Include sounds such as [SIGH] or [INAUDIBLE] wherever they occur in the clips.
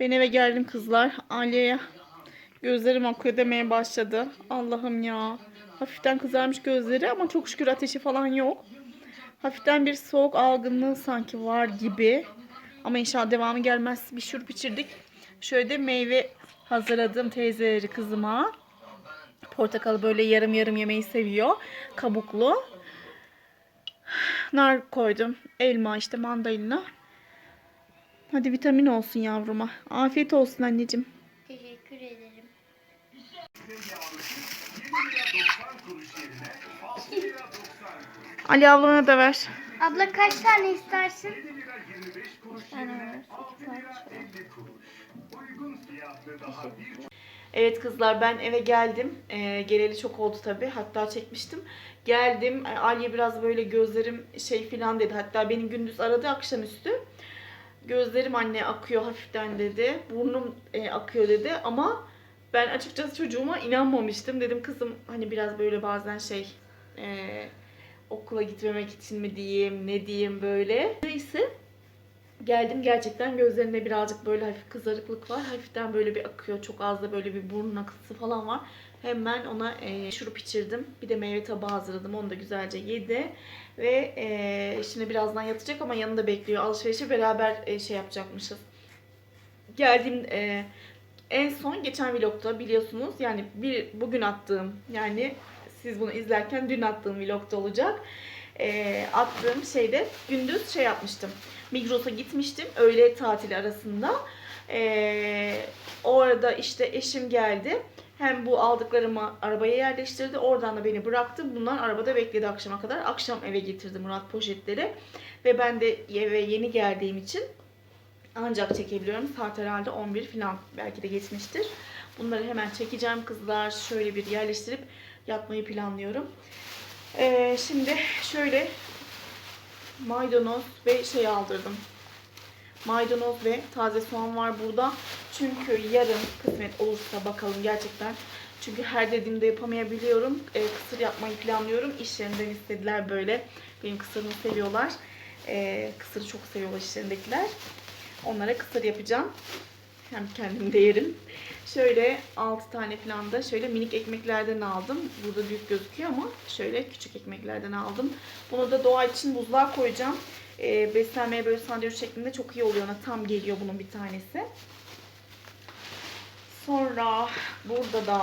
Ben eve geldim kızlar. Aliye'ye gözlerim akıyor demeye başladı. Allah'ım ya. Hafiften kızarmış gözleri ama çok şükür ateşi falan yok. Hafiften bir soğuk algınlığı sanki var gibi. Ama inşallah devamı gelmez. Bir şurup içirdik. Şöyle de meyve hazırladım teyzeleri kızıma. Portakalı böyle yarım yarım yemeyi seviyor. Kabuklu. Nar koydum. Elma işte mandalina. Hadi vitamin olsun yavruma. Afiyet olsun anneciğim. Teşekkür ederim. Ali ablana da ver. Abla kaç tane istersin? Bir tane var. iki parça. Evet kızlar ben eve geldim. Ee, geleli çok oldu tabi. Hatta çekmiştim. Geldim. Ee, Aliye biraz böyle gözlerim şey filan dedi. Hatta beni gündüz aradı akşamüstü. Gözlerim anne akıyor hafiften dedi. Burnum e, akıyor dedi ama ben açıkçası çocuğuma inanmamıştım. Dedim kızım hani biraz böyle bazen şey e, okula gitmemek için mi diyeyim ne diyeyim böyle. Neyse geldim gerçekten gözlerinde birazcık böyle hafif kızarıklık var. Hafiften böyle bir akıyor. Çok az da böyle bir burun akıntısı falan var. Hemen ona e, şurup içirdim. Bir de meyve tabağı hazırladım. Onu da güzelce yedi. Ve e, şimdi birazdan yatacak ama yanında bekliyor. Alışverişi beraber e, şey yapacakmışız. Geldiğim e, en son geçen vlogda biliyorsunuz yani bir bugün attığım yani siz bunu izlerken dün attığım vlogda olacak. E, attığım şeyde gündüz şey yapmıştım. Migros'a gitmiştim öğle tatili arasında. E, o arada işte eşim geldi. Hem bu aldıklarımı arabaya yerleştirdi. Oradan da beni bıraktı. Bunlar arabada bekledi akşama kadar. Akşam eve getirdi Murat poşetleri. Ve ben de eve yeni geldiğim için ancak çekebiliyorum. Saat herhalde 11 falan belki de geçmiştir. Bunları hemen çekeceğim kızlar. Şöyle bir yerleştirip yatmayı planlıyorum. Ee, şimdi şöyle maydanoz ve şey aldırdım. Maydanoz ve taze soğan var burada. Çünkü yarın kısmet olursa bakalım gerçekten. Çünkü her dediğimde yapamayabiliyorum. Ee, kısır yapmayı planlıyorum. İş istediler böyle. Benim kısırımı seviyorlar. Ee, kısırı çok seviyorlar iş yerindekiler. Onlara kısır yapacağım. Hem kendim de yerim. Şöyle 6 tane falan da şöyle minik ekmeklerden aldım. Burada büyük gözüküyor ama şöyle küçük ekmeklerden aldım. Bunu da doğa için buzluğa koyacağım. Ee, beslenmeye böyle sandviç şeklinde çok iyi oluyor. Ona tam geliyor bunun bir tanesi. Sonra burada da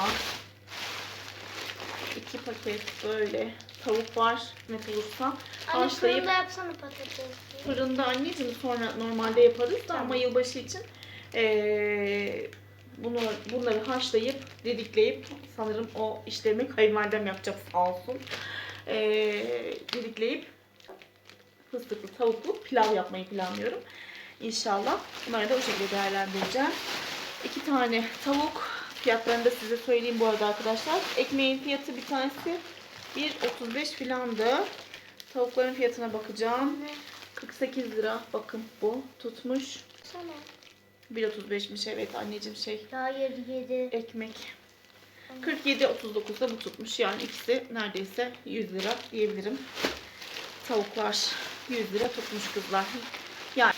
iki paket böyle tavuk var. Ne olursa Anne haşlayıp fırında yapsana patatesi. Fırında anneciğim sonra normalde yaparız da ama yılbaşı için eee, bunu bunları haşlayıp dedikleyip sanırım o işlemi kayınvalidem yapacak sağ olsun. Eee dedikleyip fıstıklı tavuklu pilav yapmayı planlıyorum. İnşallah. Bunları da o şekilde değerlendireceğim. İki tane tavuk. Fiyatlarını da size söyleyeyim bu arada arkadaşlar. Ekmeğin fiyatı bir tanesi 1.35 filandı. Tavukların fiyatına bakacağım. 48 lira. Bakın bu tutmuş. Sana. 1.35'miş evet anneciğim şey Hayır yedi. ekmek. 47.39'da bu tutmuş. Yani ikisi neredeyse 100 lira diyebilirim. Tavuklar 100 lira tutmuş kızlar. Yani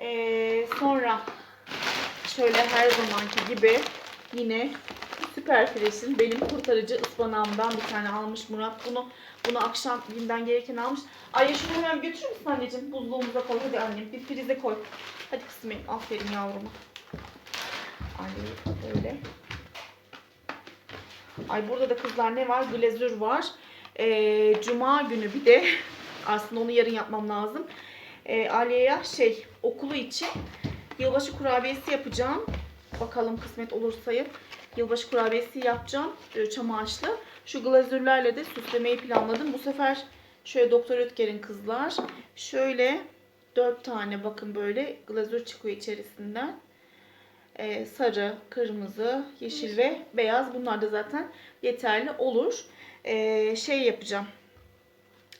eee, sonra şöyle her zamanki gibi yine Süper Fresh'in benim kurtarıcı ıspanağımdan bir tane almış Murat. Bunu bunu akşam bilmem gereken almış. Ay şunu hemen götürür müsün anneciğim? Buzluğumuza koy. Hadi annem bir prize koy. Hadi kızım benim. Aferin yavruma. Anne böyle. Ay burada da kızlar ne var? Glazür var. Ee, Cuma günü bir de aslında onu yarın yapmam lazım. Ee, Aliye'ye şey okulu için yılbaşı kurabiyesi yapacağım. Bakalım kısmet olursa. Yılbaşı kurabiyesi yapacağım. Böyle çam ağaçlı. Şu glazürlerle de süslemeyi planladım. Bu sefer şöyle Doktor Ötker'in kızlar. Şöyle dört tane bakın böyle glazür çıkıyor içerisinden. Ee, sarı, kırmızı, yeşil ve beyaz. Bunlar da zaten yeterli olur. Ee, şey yapacağım.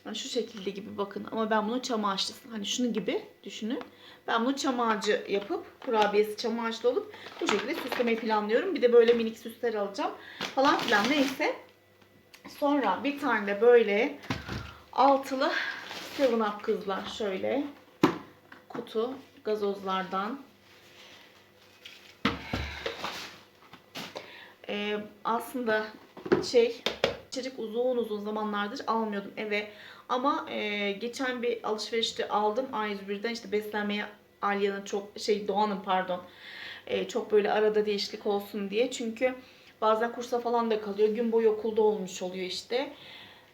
Yani şu şekilde gibi bakın ama ben bunu çam hani şunu gibi düşünün. Ben bunu çam yapıp kurabiyesi çam ağaçlı olup bu şekilde süslemeyi planlıyorum. Bir de böyle minik süsler alacağım falan filan neyse. Sonra bir tane de böyle altılı Seven Up kızlar şöyle kutu gazozlardan. Ee, aslında şey içerik uzun uzun zamanlardır almıyordum eve. Ama e, geçen bir alışverişte aldım A101'den işte beslenmeye Alya'nın çok şey Doğan'ın pardon e, çok böyle arada değişiklik olsun diye. Çünkü bazen kursa falan da kalıyor. Gün boyu okulda olmuş oluyor işte.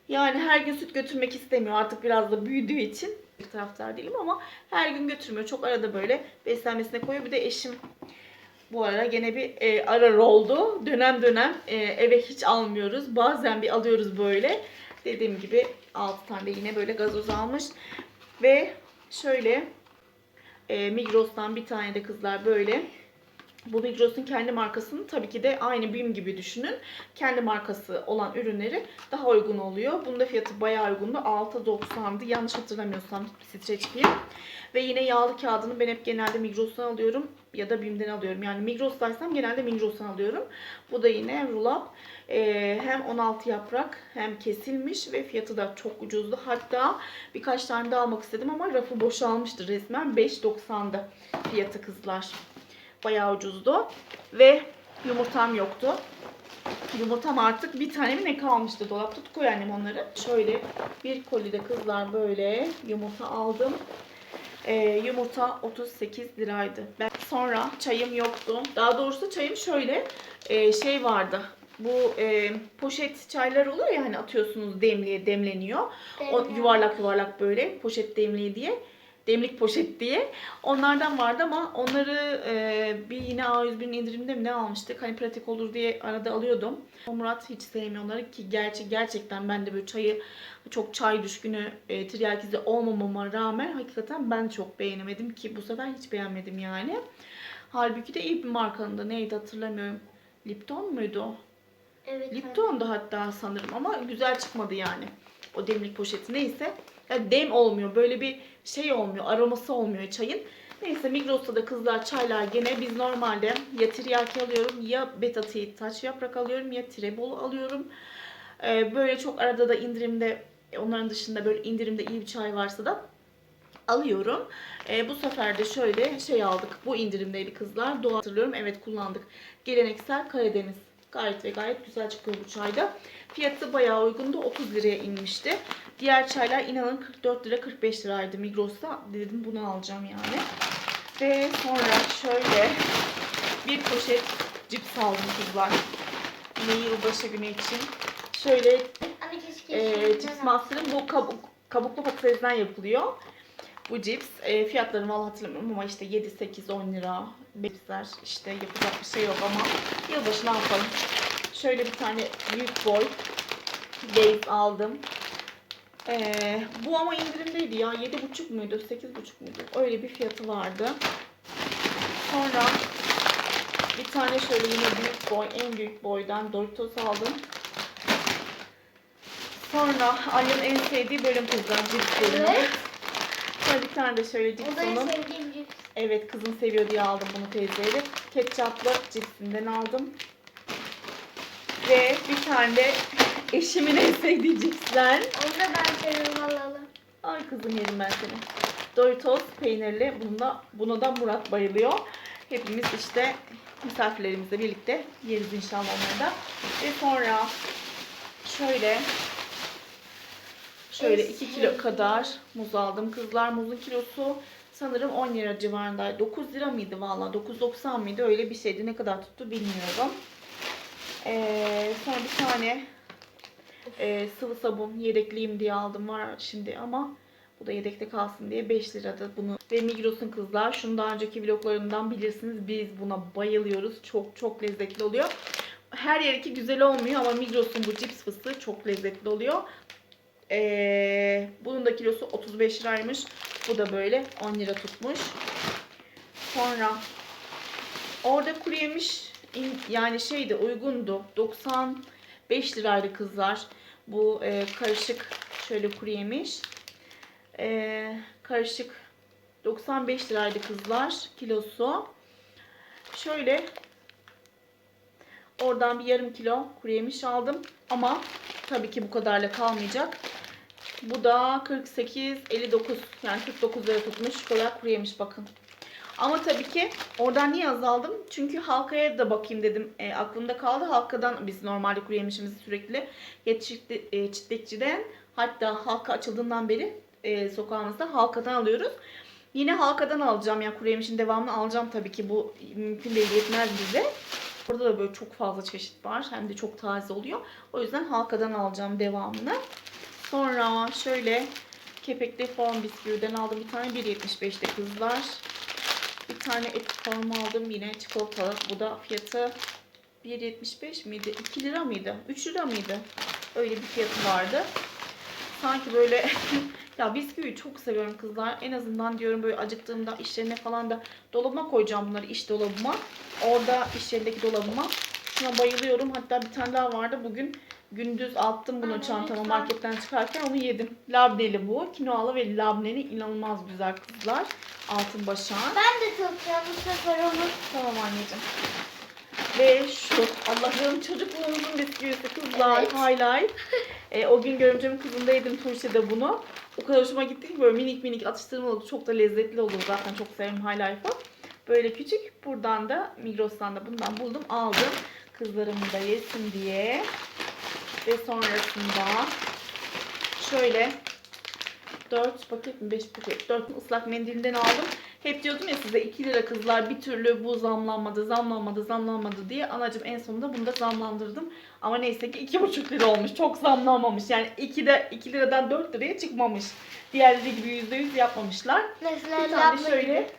Yani her gün süt götürmek istemiyor. Artık biraz da büyüdüğü için bir taraftar değilim ama her gün götürmüyor. Çok arada böyle beslenmesine koyuyor. Bir de eşim bu ara gene bir e, arar oldu. Dönem dönem e, eve hiç almıyoruz. Bazen bir alıyoruz böyle. Dediğim gibi 6 tane yine böyle gazoz almış. Ve şöyle e, Migros'tan bir tane de kızlar böyle. Bu Migros'un kendi markasını tabii ki de aynı BİM gibi düşünün. Kendi markası olan ürünleri daha uygun oluyor. Bunda fiyatı bayağı uygundu. 6.90'dı. Yanlış hatırlamıyorsam streç film. Ve yine yağlı kağıdını ben hep genelde Migros'tan alıyorum ya da BİM'den alıyorum. Yani Migros'taysam genelde Migros'tan alıyorum. Bu da yine Rulap. Ee, hem 16 yaprak hem kesilmiş ve fiyatı da çok ucuzdu. Hatta birkaç tane daha almak istedim ama rafı boşalmıştı resmen. 5.90'dı fiyatı kızlar. Bayağı ucuzdu. Ve yumurtam yoktu. Yumurtam artık bir tane mi ne kalmıştı dolapta. Koy annem onları. Şöyle bir kolide kızlar böyle yumurta aldım. Ee, yumurta 38 liraydı. Ben sonra çayım yoktu. Daha doğrusu çayım şöyle e, şey vardı. Bu e, poşet çaylar oluyor ya hani atıyorsunuz demliğe demleniyor. O yuvarlak yuvarlak böyle poşet demliği diye. Demlik poşet diye. Onlardan vardı ama onları e, bir yine A101'in indirimde mi ne almıştık? Hani pratik olur diye arada alıyordum. Murat hiç sevmiyor onları ki gerçi gerçekten ben de böyle çayı çok çay düşkünü e, tiryakisi olmamama rağmen hakikaten ben çok beğenemedim ki bu sefer hiç beğenmedim yani. Halbuki de iyi bir markanın da neydi hatırlamıyorum. Lipton muydu o? Evet. Lipton'du hatta sanırım ama güzel çıkmadı yani. O demlik poşeti neyse. Ya dem olmuyor. Böyle bir şey olmuyor. Aroması olmuyor çayın. Neyse Migros'ta da kızlar çaylar gene biz normalde ya tiryaki alıyorum ya betati taç yaprak alıyorum ya tirebol alıyorum. Ee, böyle çok arada da indirimde onların dışında böyle indirimde iyi bir çay varsa da alıyorum. Ee, bu sefer de şöyle şey aldık. Bu indirimdeydi kızlar. Doğal hatırlıyorum. Evet kullandık. Geleneksel Karadeniz. Gayet ve gayet güzel çıkıyor bu çayda. Fiyatı bayağı uygundu. 30 liraya inmişti. Diğer çaylar inanın 44 lira 45 liraydı Migros'ta. Dedim bunu alacağım yani. Ve sonra şöyle bir poşet cips aldım kızlar. Yine yılbaşı günü için. Şöyle e, cips al. master'ın bu kabuk, kabuklu patatesden yapılıyor. Bu cips. E, fiyatlarını vallahi hatırlamıyorum ama işte 7, 8, 10 lira. Cipsler işte yapacak bir şey yok ama yılbaşı ne yapalım. Şöyle bir tane büyük boy Lay's aldım. E, bu ama indirimdeydi ya. 7,5 muydu? 8,5 muydu? Öyle bir fiyatı vardı. Sonra bir tane şöyle yine büyük boy, en büyük boydan Doritos aldım. Sonra annemin en sevdiği bölüm kızlar cips bölümü. Evet. Sonra bir tane de şöyle cips O da en onun. sevdiğim cips. Evet kızım seviyor diye aldım bunu teyzeyle. Ketçaplı cipsinden aldım. Ve bir tane de [LAUGHS] eşimin en sevdiği cipsten. Onu da ben seviyorum alalım. Ay kızım yerim ben seni. Doritos peynirli. Bunda, buna da Murat bayılıyor. Hepimiz işte misafirlerimizle birlikte yeriz inşallah onları da. Ve sonra şöyle şöyle 2 kilo kadar muz aldım. Kızlar muzun kilosu sanırım 10 lira civarındaydı. 9 lira mıydı valla? 9.90 mıydı? Öyle bir şeydi. Ne kadar tuttu bilmiyorum. Ee, sonra bir tane e, sıvı sabun yedekliyim diye aldım var şimdi ama bu da yedekte kalsın diye 5 lirada bunu. Ve Migros'un kızlar şunu daha önceki vloglarımdan bilirsiniz biz buna bayılıyoruz. Çok çok lezzetli oluyor. Her yerinki güzel olmuyor ama Migros'un bu cips fıstığı çok lezzetli oluyor. Ee, bunun da kilosu 35 liraymış. Bu da böyle 10 lira tutmuş. Sonra orada kuru yemiş yani şeydi uygundu. 95 liraydı kızlar. Bu e, karışık şöyle kuru yemiş. E, karışık 95 liraydı kızlar kilosu. Şöyle oradan bir yarım kilo kuru yemiş aldım. Ama tabii ki bu kadarla kalmayacak. Bu da 48 59 yani 49 lira tutmuş. Kadar kuru yemiş bakın. Ama tabii ki oradan niye azaldım? Çünkü halkaya da bakayım dedim. E, aklımda kaldı. Halkadan biz normalde kuru yemişimizi sürekli e, çitlekçiden hatta halka açıldığından beri e, sokağımızda halkadan alıyoruz. Yine halkadan alacağım. Yani kuru yemişin devamını alacağım tabii ki. Bu mümkün değil yetmez bize. Burada da böyle çok fazla çeşit var. Hem de çok taze oluyor. O yüzden halkadan alacağım devamını. Sonra şöyle kepekli form bisküviden aldım bir tane 1.75'te kızlar. Bir tane et formu aldım yine çikolatalı. Bu da fiyatı 1.75 miydi? 2 lira mıydı? 3 lira mıydı? Öyle bir fiyatı vardı. Sanki böyle [LAUGHS] ya bisküviyi çok seviyorum kızlar. En azından diyorum böyle acıktığımda işlerine falan da dolabıma koyacağım bunları iş dolabıma. Orada iş yerindeki dolabıma. Şuna bayılıyorum. Hatta bir tane daha vardı. Bugün gündüz attım bunu Anne, çantama lütfen. marketten çıkarken onu yedim. Labneli bu. Kinoalı ve labneli inanılmaz güzel kızlar. Altın başağın. Ben de toplayacağım bu sefer onu. Tamam anneciğim. Ve şu Allah'ım çocukluğumuzun bisküvisi kızlar Evet. highlight. [LAUGHS] E, o gün görümcemin kızında yedim Tuğçe'de bunu. O kadar hoşuma gitti ki böyle minik minik atıştırmalık çok da lezzetli olur zaten çok severim highlight'ı. Böyle küçük buradan da Migros'tan da bundan buldum aldım. Kızlarım da yesin diye. Ve sonrasında şöyle 4 paket mi 5 paket 4 ıslak mendilinden aldım. Hep diyordum ya size 2 lira kızlar bir türlü bu zamlanmadı zamlanmadı zamlanmadı diye. Anacım en sonunda bunu da zamlandırdım. Ama neyse ki 2,5 lira olmuş. Çok zamlanmamış. Yani 2, de, 2 liradan 4 liraya çıkmamış. Diğerleri gibi %100 yapmamışlar. Mesela Bir tane şöyle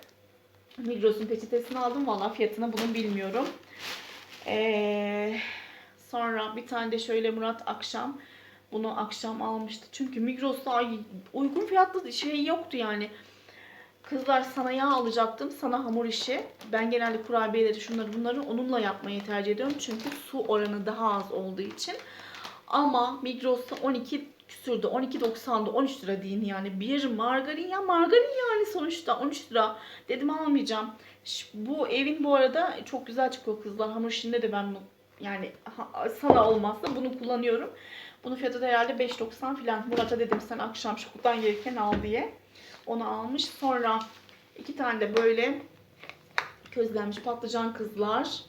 Migros'un peçetesini aldım. Valla fiyatını bunun bilmiyorum. Ee, sonra bir tane de şöyle Murat akşam bunu akşam almıştı. Çünkü Migros'ta uygun fiyatlı şey yoktu yani. Kızlar sana yağ alacaktım. Sana hamur işi. Ben genelde kurabiyeleri şunları bunları onunla yapmayı tercih ediyorum. Çünkü su oranı daha az olduğu için. Ama Migros'ta 12 küsürdü. 12.90'da 13 lira deyin yani. Bir margarin ya margarin yani sonuçta 13 lira. Dedim almayacağım. Bu evin bu arada çok güzel çıkıyor kızlar. Hamur işinde de ben yani sana olmazsa bunu kullanıyorum. Bunun fiyatı da herhalde 5.90 falan. Murat'a dedim sen akşam şokuldan gelirken al diye. Onu almış. Sonra iki tane de böyle közlenmiş patlıcan kızlar.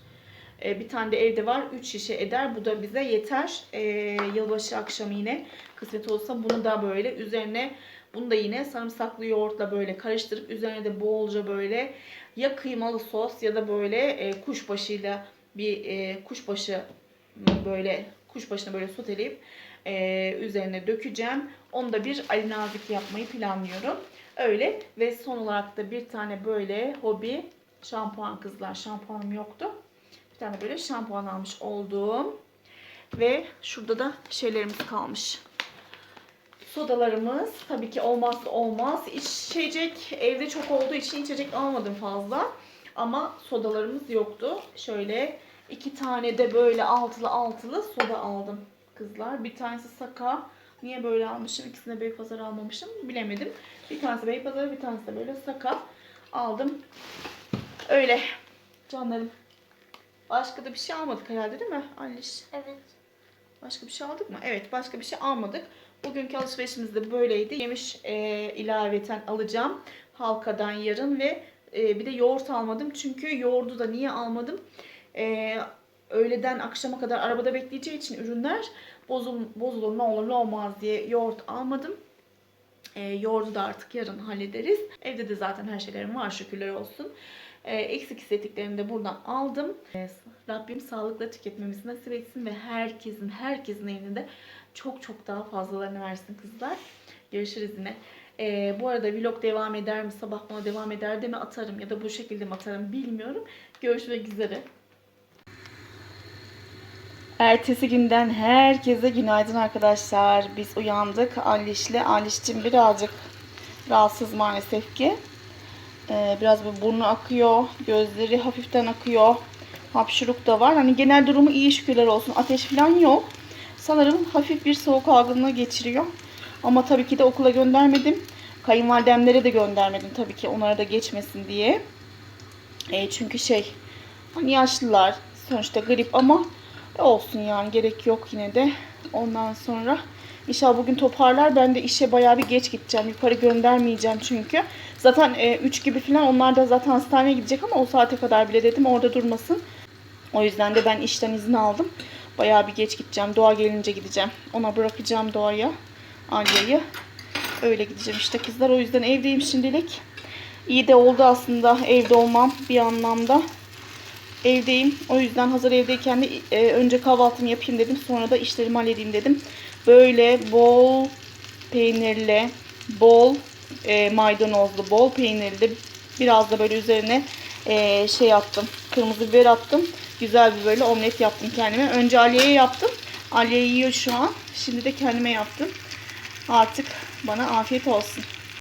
Ee, bir tane de evde var. 3 şişe eder. Bu da bize yeter. Ee, yılbaşı akşamı yine kısmet olsa bunu da böyle üzerine bunu da yine sarımsaklı yoğurtla böyle karıştırıp üzerine de bolca böyle ya kıymalı sos ya da böyle e, kuşbaşıyla bir e, kuşbaşı böyle kuşbaşını böyle soteleyip e, üzerine dökeceğim. Onu da bir Ali Nazik yapmayı planlıyorum. Öyle ve son olarak da bir tane böyle hobi şampuan kızlar. Şampuanım yoktu. Bir tane böyle şampuan almış olduğum. Ve şurada da şeylerimiz kalmış. Sodalarımız tabii ki olmazsa olmaz. İçecek evde çok olduğu için içecek almadım fazla. Ama sodalarımız yoktu. Şöyle iki tane de böyle altılı altılı soda aldım kızlar. Bir tanesi Saka. Niye böyle almışım? İkisini Beypazar almamışım. Bilemedim. Bir tanesi Beypazarı, bir tanesi de böyle Saka aldım. Öyle canlarım. Başka da bir şey almadık herhalde değil mi Aliş? Evet. Başka bir şey aldık mı? Evet başka bir şey almadık. Bugünkü alışverişimiz de böyleydi. Yemiş e, ilaveten alacağım. Halkadan yarın ve e, bir de yoğurt almadım. Çünkü yoğurdu da niye almadım? E, öğleden akşama kadar arabada bekleyeceği için ürünler bozul, bozulur ne olur ne olmaz diye yoğurt almadım. E, yoğurdu da artık yarın hallederiz. Evde de zaten her şeylerim var şükürler olsun. E, eksik hissettiklerimi de buradan aldım. E, Rabbim sağlıkla tüketmemizi nasip etsin ve herkesin herkesin elinde çok çok daha fazlalarını versin kızlar. Görüşürüz yine. E, bu arada vlog devam eder mi? Sabah bana devam eder de mi atarım ya da bu şekilde mi atarım bilmiyorum. Görüşmek üzere. Ertesi günden herkese günaydın arkadaşlar. Biz uyandık Aliş'le. Aliş'cim birazcık rahatsız maalesef ki. Ee, biraz bir burnu akıyor. Gözleri hafiften akıyor. Hapşuruk da var. Hani genel durumu iyi şükürler olsun. Ateş falan yok. Sanırım hafif bir soğuk algınlığı geçiriyor. Ama tabii ki de okula göndermedim. Kayınvalidemlere de göndermedim tabii ki onlara da geçmesin diye. E, çünkü şey hani yaşlılar sonuçta grip ama olsun yani gerek yok yine de. Ondan sonra İnşallah bugün toparlar. Ben de işe bayağı bir geç gideceğim. Yukarı göndermeyeceğim çünkü. Zaten 3 gibi falan onlar da zaten hastaneye gidecek ama o saate kadar bile dedim orada durmasın. O yüzden de ben işten izin aldım. Bayağı bir geç gideceğim. Doğa gelince gideceğim. Ona bırakacağım Doğa'ya. Alya'yı. Öyle gideceğim işte kızlar. O yüzden evdeyim şimdilik. İyi de oldu aslında evde olmam bir anlamda. Evdeyim. O yüzden hazır evdeyken de e, önce kahvaltımı yapayım dedim. Sonra da işlerimi halledeyim dedim. Böyle bol peynirli, bol e, maydanozlu, bol peynirli biraz da böyle üzerine e, şey attım. Kırmızı biber attım. Güzel bir böyle omlet yaptım kendime. Önce Aliye'ye yaptım. Aliye yiyor şu an. Şimdi de kendime yaptım. Artık bana afiyet olsun.